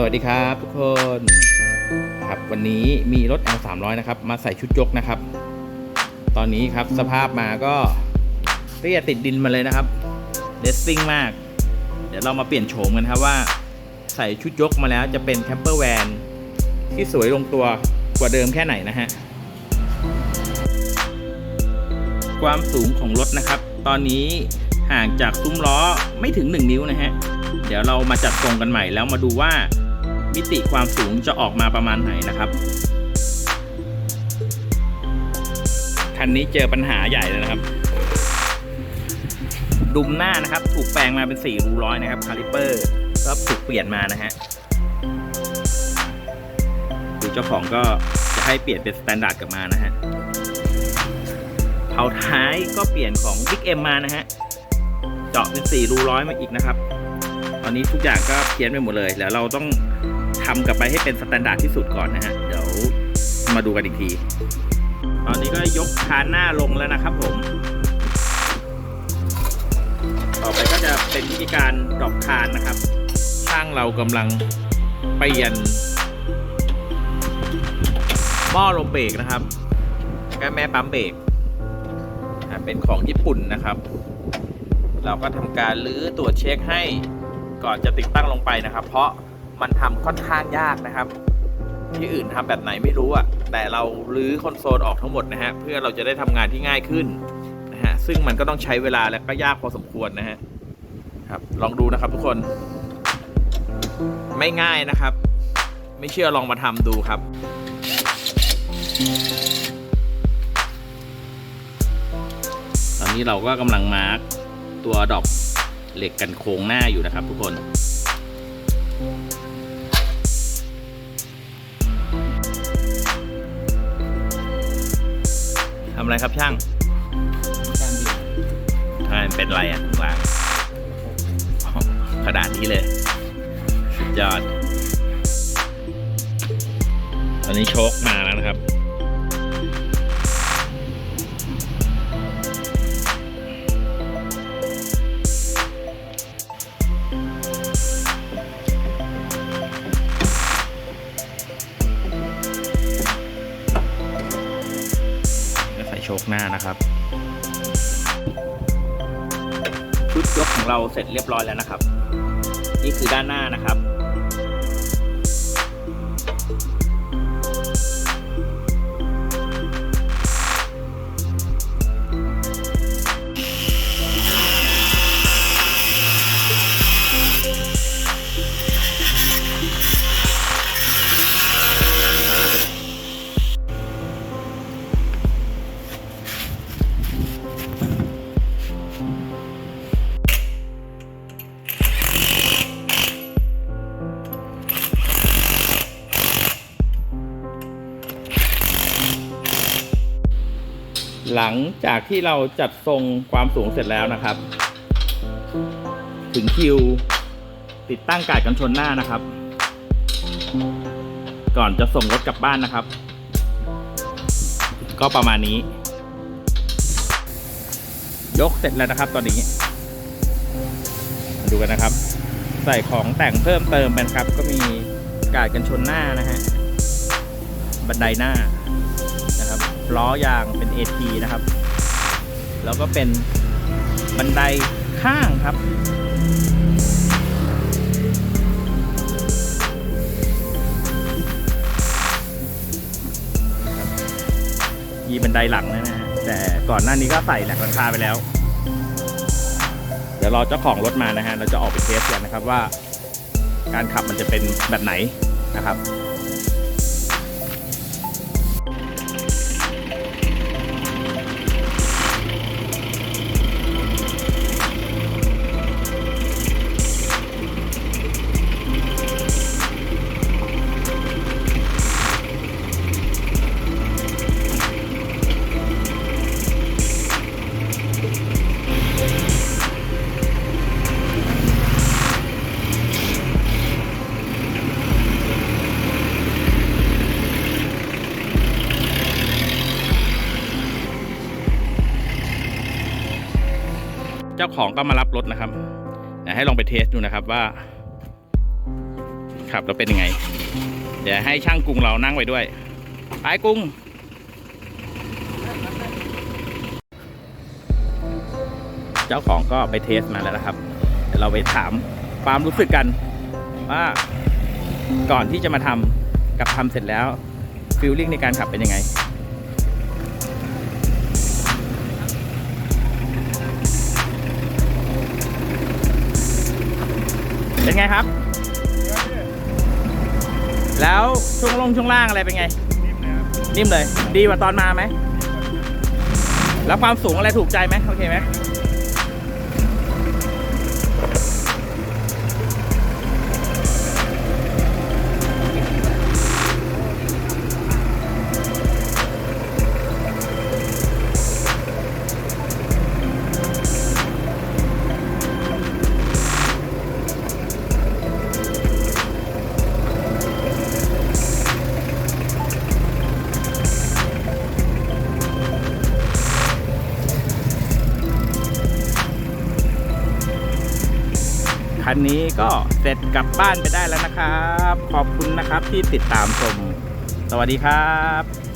สวัสดีครับทุกคนครับวันนี้มีรถ L 3 0 0นะครับ มาใส่ชุดยกนะครับ ตอนนี้ครับสภาพมาก็เรียติดดินมาเลยนะครับเดสซิ่งมาก เดี๋ยวเรามาเปลี่ยนโฉมกันครับว่า ใส่ชุดยกมาแล้วจะเป็นแคมเปอร์แวนที่สวยลงตัวกว่าเดิมแค่ไหนนะฮะความสูงของรถนะครับ ตอนนี้ห่างจากซุ้มล้อไม่ถึง 1 นิ้วนะฮะ เดี๋ยวเรามาจัดทรงกันใหม่แล้วมาดูว่า มิติความสูงจะออกมาประมาณไหนนะครับคันนี้เจอปัญหาใหญ่เลยนะครับ ดุมหน้านะครับ ถูกแปลงมาเป็น4รูร้อยนะครับคาลิเปอร์ก็ถูกเปลี่ยนมานะฮะดูเจ้าของก็จะให้เปลี่ยนเป็นสแตนดาร์ดกลับมานะฮะเผาท้ายก็เปลี่ยนของ Big M มานะฮะเจาะเป็น4รูร้อยมาอีกนะครับ ตอนนี้ทุกอย่างก็เพี้ยนไปหมดเลยแล้วเราต้อง ทำกลับไปให้เป็นสแตนดาร์ดที่สุดก่อนนะฮะ เดี๋ยวมาดูกันอีกที ตอนนี้ก็ยกคานหน้าลงแล้วนะครับผม ต่อไปก็จะเป็นวิธีการดรอปคานนะครับ ช่างเรากำลังเปลี่ยนหม้อลมเบรกนะครับแก้แม่ปั๊มเบรกเป็นของญี่ปุ่นนะครับ เราก็ทำการรื้อตรวจเช็คให้ก่อนจะติดตั้งลงไปนะครับ เพราะ มันทำค่อนข้างยากนะครับ ที่อื่นทำแบบไหนไม่รู้อะแต่เรารื้อคอนโซลออกทั้งหมดนะฮะเพื่อเราจะได้ทำงานที่ง่ายขึ้นนะฮะซึ่งมันก็ต้องใช้เวลาและก็ยากพอสมควรนะฮะครับลองดูนะครับทุกคน ไม่ง่ายนะครับ ไม่เชื่อลองมาทำดูครับ ตอนนี้เราก็กำลังมาร์กตัวดอกเหล็กกันโค้งหน้าอยู่นะครับทุกคน ทำอะไรครับช่างการดทำไมเป็นไรอะข้างหลังขนาดนี้เลย สุดยอด ตอนนี้โชคมาแล้วนะครับ ชคหน้านะครับชุดยกของเราเสร็จเรียบร้อยแล้วนะครับ นี่คือด้านหน้านะครับ หลังจากที่เราจัดทรงความสูงเสร็จแล้วนะครับ ถึงคิวติดตั้งการกันชนหน้านะครับ ก่อนจะส่งรถกลับบ้านนะครับ ก็ประมาณนี้ ยกเสร็จแล้วนะครับตอนนี้มาดูกันนะครับ ใส่ของแต่งเพิ่มเติมไปนครับ ก็มีการกันชนหน้านะฮะ บันไดหน้านะครับล้อยางเป็น AT นะครับ แล้วก็เป็นบันไดข้างครับมีบันไดหลังนะฮะ ก่อนหน้านี้ก็ใส่แหลกหลังคาไปแล้ว เดี๋ยวรอเจ้าของรถมานะฮะเราจะออกไปเทสกันนะครับว่า การขับมันจะเป็นแบบไหนนะครับ เจ้าของก็มารับรถนะครับเดี๋ยวให้ลองไปเทสดูนะครับว่าขับแล้วเป็นยังไง เดี๋ยวให้ช่างกรุงเรานั่งไปด้วยไปกรุงเจ้าของก็ไปเทสมาแล้วนะครับเดี๋ยวเราไปถามความรู้สึกกันว่าก่อนที่จะมาทำกับทำเสร็จแล้วฟิลลิ่งในการขับเป็นยังไง เป็นไงครับ แล้วช่วงลงช่วงล่างอะไรเป็นไง นิ่มเลย ดีกว่าตอนมาไหม แล้วความสูงอะไรถูกใจไหมโอเคไหมันนี้ก็เสร็จกลับบ้านไปได้แล้วนะครับ ขอบคุณนะครับที่ติดตามชม สวัสดีครับ